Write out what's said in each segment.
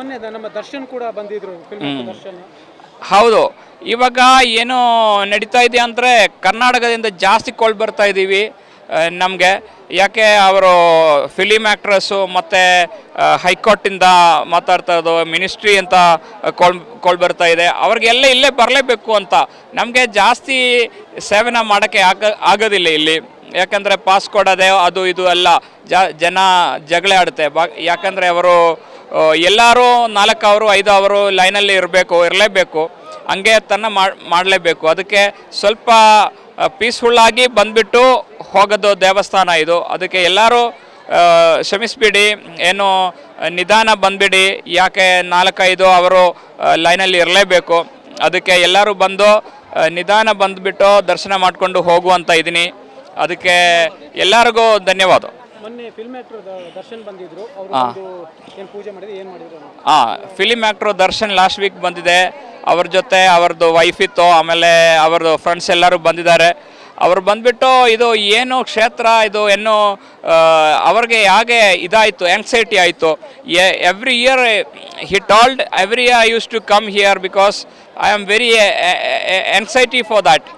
ಮೊನ್ನೆ ನಮ್ಮ ದರ್ಶನ್ ಕೂಡ ಬಂದಿದ್ರು ದರ್ಶನ್. ಹೌದು. ಇವಾಗ ಏನು ನಡೀತಾ ಇದೆ ಅಂದರೆ ಕರ್ನಾಟಕದಿಂದ ಜಾಸ್ತಿ ಕೋಲ್ ಬರ್ತಾ ಇದ್ದೀವಿ ನಮಗೆ. ಯಾಕೆ ಅವರು ಫಿಲಿಮ್ ಆ್ಯಕ್ಟ್ರಸ್ಸು ಮತ್ತು ಹೈಕೋರ್ಟಿಂದ ಮಾತಾಡ್ತಾ ಇರೋದು ಮಿನಿಸ್ಟ್ರಿ ಅಂತ ಕೋಲ್ ಕೋಲ್ ಬರ್ತಾ ಇದೆ. ಅವ್ರಿಗೆಲ್ಲ ಇಲ್ಲೇ ಬರಲೇಬೇಕು ಅಂತ. ನಮಗೆ ಜಾಸ್ತಿ ಸೇವನೆ ಮಾಡೋಕ್ಕೆ ಆಗ ಆಗೋದಿಲ್ಲ ಇಲ್ಲಿ. ಯಾಕಂದರೆ ಪಾಸ್ ಕೊಡೋದೆ ಅದು ಇದು ಎಲ್ಲ ಜನ ಜಗಳ ಆಡುತ್ತೆ ಬಾ ಯಾಕಂದರೆ ಅವರು ಎಲ್ಲರೂ ನಾಲ್ಕು ಅವರು, ಐದು ಅವರು ಲೈನಲ್ಲಿ ಇರಬೇಕು, ಇರಲೇಬೇಕು. ಹಂಗೆ ತನ್ನ ಮಾಡಲೇಬೇಕು. ಅದಕ್ಕೆ ಸ್ವಲ್ಪ ಪೀಸ್ಫುಲ್ಲಾಗಿ ಬಂದುಬಿಟ್ಟು ಹೋಗೋದು ದೇವಸ್ಥಾನ ಇದು. ಅದಕ್ಕೆ ಎಲ್ಲರೂ ಶ್ರಮಿಸ್ಬಿಡಿ ಏನು, ನಿಧಾನ ಬಂದ್ಬಿಡಿ. ಯಾಕೆ ನಾಲ್ಕೈದು ಅವರು ಲೈನಲ್ಲಿ ಇರಲೇಬೇಕು. ಅದಕ್ಕೆ ಎಲ್ಲರೂ ಬಂದು ನಿಧಾನ ಬಂದುಬಿಟ್ಟು ದರ್ಶನ ಮಾಡಿಕೊಂಡು ಹೋಗುವಂತ ಇದ್ದೀನಿ ಅದಕ್ಕೆ ಎಲ್ಲರಿಗೂ ಧನ್ಯವಾದ. ಮೊನ್ನೆ ಫಿಲ್ಮ್ ಆಕ್ಟರ್ ದರ್ಶನ್ ಬಂದಿದ್ರು. ಅವರು ಏನ್ ಪೂಜೆ ಮಾಡಿದ್ರು ಏನ್ ಮಾಡಿದ್ರು. ಹಾಂ film actor Darshan last week ಬಂದಿದೆ. ಅವ್ರ ಜೊತೆ ಅವ್ರದ್ದು ವೈಫ್ ಇತ್ತು ಆಮೇಲೆ ಅವ್ರದ್ದು ಫ್ರೆಂಡ್ಸ್ ಎಲ್ಲರೂ ಬಂದಿದ್ದಾರೆ. ಅವ್ರು ಬಂದ್ಬಿಟ್ಟು ಇದು ಏನು ಕ್ಷೇತ್ರ ಇದು ಏನು ಅವ್ರಿಗೆ ಹೇಗೆ ಇದಾಯಿತು ಆಂಗ್ಸೈಟಿ ಆಯಿತು. Every year he told every year I use to come here because I am very anxiety for that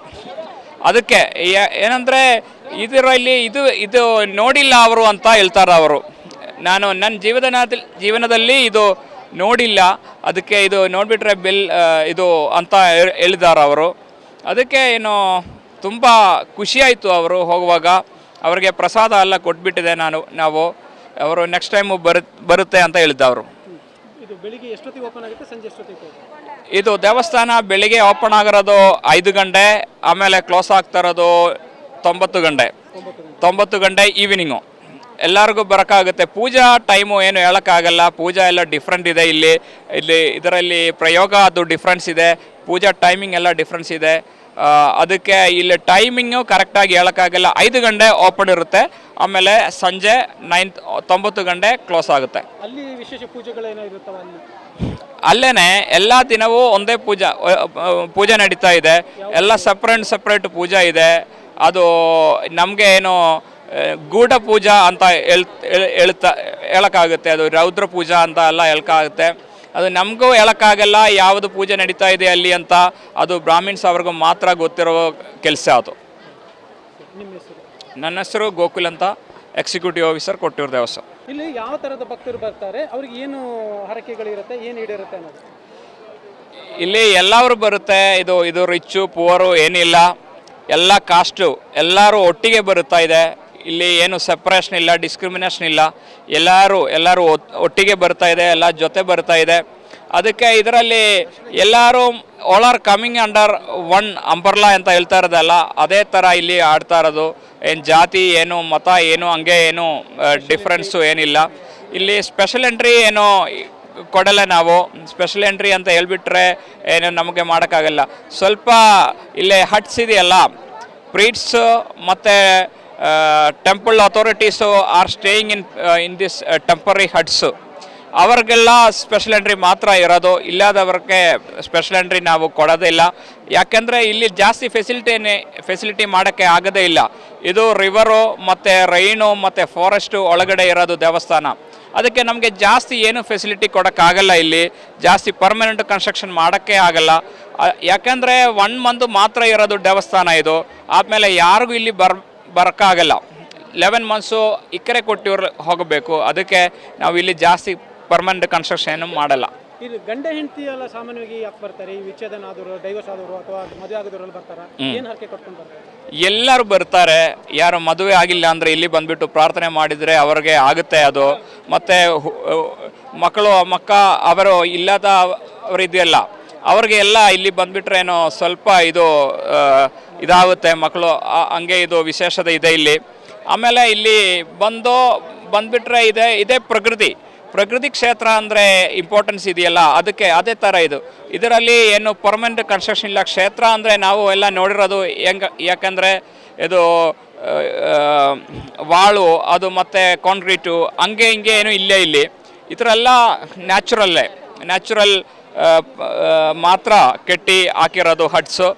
ಅದಕ್ಕೆ ಏನಂದ್ರೆ ಇದರಲ್ಲಿ ಇದು ಇದು ನೋಡಿಲ್ಲ ಅವರು ಅಂತ ಹೇಳ್ತಾರೆ ಅವರು. ನಾನು ನನ್ನ ಜೀವನ ಜೀವನದಲ್ಲಿ ಇದು ನೋಡಿಲ್ಲ. ಅದಕ್ಕೆ ಇದು ನೋಡಿಬಿಟ್ರೆ ಬಿಲ್ ಇದು ಅಂತ ಹೇಳಿದಾರ ಹೇಳಿದ್ದಾರೆ ಅವರು. ಅದಕ್ಕೆ ಏನು ತುಂಬ ಖುಷಿಯಾಯಿತು ಅವರು ಹೋಗುವಾಗ. ಅವರಿಗೆ ಪ್ರಸಾದ ಎಲ್ಲ ಕೊಟ್ಬಿಟ್ಟಿದೆ ನಾನು ನಾವು. ಅವರು ನೆಕ್ಸ್ಟ್ ಟೈಮು ಬರು ಬರುತ್ತೆ ಅಂತ ಹೇಳಿದ್ದವರು. ಇದು ಬೆಳಿಗ್ಗೆ ಎಷ್ಟೊತ್ತಿಗೆ ಓಪನ್ ಆಗುತ್ತೆ? ಸಂಜೆ ಎಷ್ಟೊತ್ತಿಗೆ open? ಇದು ದೇವಸ್ಥಾನ ಬೆಳಿಗ್ಗೆ ಓಪನ್ ಆಗಿರೋದು ಐದು ಗಂಟೆ ಆಮೇಲೆ ಕ್ಲೋಸ್ ಆಗ್ತಾ ಇರೋದು ತೊಂಬತ್ತು ಗಂಟೆ. ತೊಂಬತ್ತು ಗಂಟೆ ಈವ್ನಿಂಗು ಎಲ್ಲರಿಗೂ ಬರೋಕ್ಕಾಗುತ್ತೆ. ಪೂಜಾ ಟೈಮು ಏನು ಹೇಳೋಕ್ಕಾಗಲ್ಲ. ಪೂಜಾ ಎಲ್ಲ ಡಿಫ್ರೆಂಟ್ ಇದೆ ಇಲ್ಲಿ. ಇಲ್ಲಿ ಇದರಲ್ಲಿ ಪ್ರಯೋಗ ಅದು ಡಿಫ್ರೆನ್ಸ್ ಇದೆ. ಪೂಜಾ ಟೈಮಿಂಗ್ ಎಲ್ಲ ಡಿಫ್ರೆನ್ಸ್ ಇದೆ. ಅದಕ್ಕೆ ಇಲ್ಲಿ ಟೈಮಿಂಗು ಕರೆಕ್ಟಾಗಿ ಹೇಳೋಕ್ಕಾಗಲ್ಲ. ಐದು ಗಂಟೆ ಓಪನ್ ಇರುತ್ತೆ. ಆಮೇಲೆ ಸಂಜೆ ನೈನ್ ತೊಂಬತ್ತು ಗಂಟೆ ಕ್ಲೋಸ್ ಆಗುತ್ತೆ. ಅಲ್ಲಿ ವಿಶೇಷ ಅಲ್ಲೇ? ಎಲ್ಲ ದಿನವೂ ಒಂದೇ ಪೂಜಾ ಪೂಜೆ ನಡೀತಾ ಇದೆ. ಎಲ್ಲ ಸಪ್ರೇಟ್ ಸಪ್ರೇಟ್ ಪೂಜಾ ಇದೆ. ಅದು ನಮಗೆ ಏನು ಗೂಢ ಪೂಜಾ ಅಂತ ಹೇಳ್ತ ಹೇಳ್- ಹೇಳ್ತಾ ಹೇಳೋಕ್ಕಾಗುತ್ತೆ. ಅದು ರೌದ್ರ ಪೂಜಾ ಅಂತ ಎಲ್ಲ ಹೇಳಕ್ಕಾಗುತ್ತೆ ಅದು ನಮಗೂ ಹೇಳೋಕ್ಕಾಗಲ್ಲ ಯಾವುದು ಪೂಜೆ ನಡೀತಾ ಇದೆ ಅಲ್ಲಿ ಅಂತ. ಅದು ಬ್ರಾಹ್ಮಿಣ್ಸ್ ಅವ್ರಿಗೂ ಮಾತ್ರ ಗೊತ್ತಿರೋ ಕೆಲಸ ಅದು. ನನ್ನ ಹೆಸರು ಗೋಕುಲ್ ಅಂತ. ಎಕ್ಸಿಕ್ಯೂಟಿವ್ ಆಫೀಸರ್ ಕೊಟ್ಟಿರೋ ದೇವಸ್ಥಾನ. ಇಲ್ಲಿ ಯಾವ ಥರದ ಭಕ್ತರು ಬರ್ತಾರೆ? ಅವ್ರಿಗೆ ಏನು ಹರಕೆಗಳಿರುತ್ತೆ ಏನು ಈಡಿರುತ್ತೆ ಅನ್ನೋದು? ಇಲ್ಲಿ ಎಲ್ಲರೂ ಬರುತ್ತೆ. ಇದು ಇದು ರಿಚ್ಚು ಪುವರು ಏನಿಲ್ಲ. ಎಲ್ಲ ಕಾಸ್ಟು ಎಲ್ಲರೂ ಒಟ್ಟಿಗೆ ಬರುತ್ತಾ ಇದೆ. ಇಲ್ಲಿ ಏನು ಸೆಪ್ರೇಷನ್ ಇಲ್ಲ ಡಿಸ್ಕ್ರಿಮಿನೇಷನ್ ಇಲ್ಲ. ಎಲ್ಲರೂ ಎಲ್ಲರೂ ಒಟ್- ಒಟ್ಟಿಗೆ ಬರ್ತಾ ಇದೆ, ಎಲ್ಲ ಜೊತೆ ಬರ್ತಾ ಇದೆ. ಅದಕ್ಕೆ ಇದರಲ್ಲಿ ಎಲ್ಲರೂ all are coming under one umbrella ಅಂತ ಹೇಳ್ತಾ ಇರೋದಲ್ಲ, ಅದೇ ಥರ ಇಲ್ಲಿ ಆಡ್ತಾ ಇರೋದು. ಏನು ಜಾತಿ ಏನು, ಮತ ಏನು, ಹಂಗೆ ಏನು ಡಿಫ್ರೆನ್ಸು ಏನಿಲ್ಲ. ಇಲ್ಲಿ ಸ್ಪೆಷಲ್ ಎಂಟ್ರಿ ಏನು ಕೊಡಲ್ಲ ನಾವು. ಸ್ಪೆಷಲ್ ಎಂಟ್ರಿ ಅಂತ ಹೇಳ್ಬಿಟ್ರೆ ಏನು ನಮಗೆ ಮಾಡೋಕ್ಕಾಗಲ್ಲ. ಸ್ವಲ್ಪ ಇಲ್ಲೇ ಹಟ್ಸ್ ಇದೆಯಲ್ಲ ಪ್ರೀಟ್ಸು ಮತ್ತು temple authorities are staying in in this temporary huts ಅವ್ರಿಗೆಲ್ಲ ಸ್ಪೆಷಲ್ ಎಂಟ್ರಿ ಮಾತ್ರ ಇರೋದು. ಇಲ್ಲದವ್ರಿಗೆ ಸ್ಪೆಷಲ್ ಎಂಟ್ರಿ ನಾವು ಕೊಡೋದೇ ಇಲ್ಲ. ಯಾಕೆಂದರೆ ಇಲ್ಲಿ ಜಾಸ್ತಿ ಫೆಸಿಲಿಟಿನೇ ಫೆಸಿಲಿಟಿ ಮಾಡೋಕ್ಕೆ ಆಗೋದೇ ಇಲ್ಲ. ಇದು ರಿವರು ಮತ್ತು ರೈನು ಮತ್ತು ಫಾರೆಸ್ಟು ಒಳಗಡೆ ಇರೋದು ದೇವಸ್ಥಾನ. ಅದಕ್ಕೆ ನಮಗೆ ಜಾಸ್ತಿ ಏನು ಫೆಸಿಲಿಟಿ ಕೊಡೋಕ್ಕಾಗಲ್ಲ ಇಲ್ಲಿ. ಜಾಸ್ತಿ ಪರ್ಮನೆಂಟ್ ಕನ್ಸ್ಟ್ರಕ್ಷನ್ ಮಾಡೋಕ್ಕೆ ಆಗಲ್ಲ. ಯಾಕೆಂದರೆ ಒನ್ ಮಂತ್ ಮಾತ್ರ ಇರೋದು ದೇವಸ್ಥಾನ ಇದು. ಆದಮೇಲೆ ಯಾರಿಗೂ ಇಲ್ಲಿ ಬರ್, ಬರೋಕ್ಕಾಗಲ್ಲ. ಲೆವೆನ್ ಮಂತ್ಸು ಇಕ್ಕರೆ ಕೊಟ್ಟಿವ್ರು ಹೋಗಬೇಕು. ಅದಕ್ಕೆ ನಾವು ಇಲ್ಲಿ ಜಾಸ್ತಿ ಪರ್ಮನೆಂಟ್ ಕನ್ಸ್ಟ್ರಕ್ಷನ್ ಮಾಡಲ್ಲ. ಇದು ಗಂಡ ಹೆಂಡತಿ ಎಲ್ಲ ಸಾಮಾನ್ಯವಾಗಿ ಯಾಕೆ ಬರ್ತಾರೆ? ಈ ವಿಚ್ಛೇದನ ಆದವರು ಡೈವರ್ಸ್ ಆದವರು ಅಥವಾ ಮದುವೆ ಆಗೋದ್ರಲ್ಲಿ ಬರ್ತಾರ? ಏನು ಹರಕೆ ಕೊಟ್ಕೊಂಡು ಬರ್ತಾರೆ? ಎಲ್ಲರೂ ಬರ್ತಾರೆ. ಯಾರು ಮದುವೆ ಆಗಿಲ್ಲ ಅಂದರೆ ಇಲ್ಲಿ ಬಂದ್ಬಿಟ್ಟು ಪ್ರಾರ್ಥನೆ ಮಾಡಿದರೆ ಅವ್ರಿಗೆ ಆಗುತ್ತೆ ಅದು. ಮತ್ತು ಮಕ್ಕಳು ಮಕ್ಕ ಅವರು ಇಲ್ಲದ ಅವರಿದೆಯಲ್ಲ ಅವ್ರಿಗೆ ಎಲ್ಲ ಇಲ್ಲಿ ಬಂದ್ಬಿಟ್ರೆ ಏನೋ ಸ್ವಲ್ಪ ಇದು ಇದಾಗುತ್ತೆ ಮಕ್ಕಳು. ಹಂಗೆ ಇದು ವಿಶೇಷತೆ ಇದೆ ಇಲ್ಲಿ. ಆಮೇಲೆ ಇಲ್ಲಿ ಬಂದು ಬಂದ್ಬಿಟ್ರೆ ಇದೆ ಇದೇ ಪ್ರಕೃತಿ. ಪ್ರಕೃತಿ ಕ್ಷೇತ್ರ ಅಂದರೆ ಇಂಪಾರ್ಟೆನ್ಸ್ ಇದೆಯಲ್ಲ, ಅದಕ್ಕೆ ಅದೇ ಥರ ಇದು. ಇದರಲ್ಲಿ ಏನು ಪರ್ಮನೆಂಟ್ ಕನ್ಸ್ಟ್ರಕ್ಷನ್ ಇಲ್ಲ. ಕ್ಷೇತ್ರ ಅಂದರೆ ನಾವು ಎಲ್ಲ ನೋಡಿರೋದು ಹೆಂಗೆ, ಯಾಕಂದರೆ ಇದು ವಾಳು, ಅದು ಮತ್ತು ಕಾಂಕ್ರೀಟು ಹಂಗೆ ಹಿಂಗೆ ಏನು ಇಲ್ಲೇ ಇಲ್ಲಿ. ಈ ಥರ ಎಲ್ಲ ನ್ಯಾಚುರಲ್ಲೇ ನ್ಯಾಚುರಲ್ ಮಾತ್ರ ಕೆಟ್ಟಿ ಹಾಕಿರೋದು ಹಟ್ಸು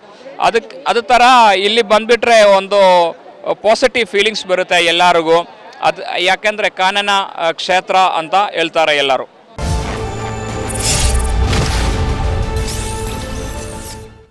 ಅದಕ್ಕೆ ಅದು ಥರ ಇಲ್ಲಿ ಬಂದುಬಿಟ್ರೆ ಒಂದು ಪಾಸಿಟಿವ್ ಫೀಲಿಂಗ್ಸ್ ಬರುತ್ತೆ ಎಲ್ಲರಿಗೂ. ಅದು ಯಾಕೆಂದರೆ ಕಾನನ ಕ್ಷೇತ್ರ ಅಂತ ಹೇಳ್ತಾರೆ ಎಲ್ಲರೂ.